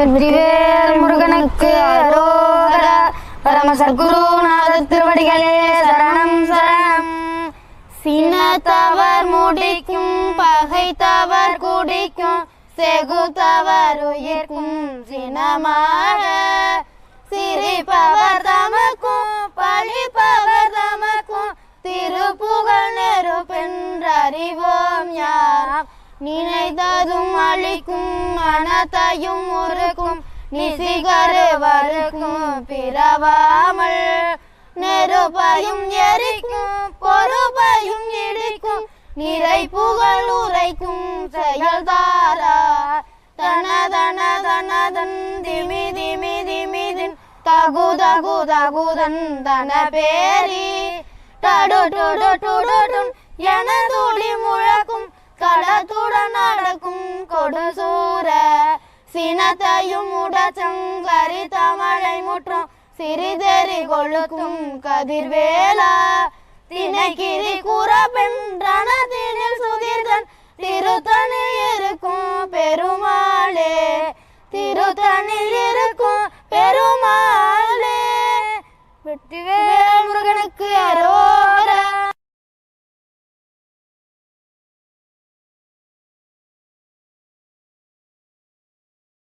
வெற்றிவேல் முருகனுக்கு அரோகர. பரம சர்க்குருநாத திருவடிகளே சரணம் சரணம். சினத்தவர் முடிக்கும் பகைத்தவர் குடிக்கும் செகுத்தவர் உயிர்க்கும் சினமாக சிரிப்பவர் தமக்கும் பழிப்பவர் தமக்கும் திருப்புகழ் நெருப்பென்றறிவோம் யார்? நினைத்ததும் அழிக்கும் கணத்தையும் உருக்கும் நிசிகரு நிசிகருவருக்கும் பிறவாமல் நெருப்பையும் எரிக்கும் பொறுப்பையும் இடிக்கும் நிறை புகழ் உரைக்கும் செயல்தாரா. தன தன தனதன் திமி திமி திமிதின் தகு தகு தகுதன் தன பேரி. டடு டுடு டுடுடும் என துளி முழக்கும் கடத்துடன் நடக்கும் கொடுசோ சினத்தையும் உடச்சங்கரி தமிழை முற்றம். சிறிதெறி கொழுக்கும் கதிர்வேலா. திணைக்கிரி கூறபென்றனதினில் சுதிர்தன். திருத்தணி இருக்கும் பெருமாளே. திருத்தணியில்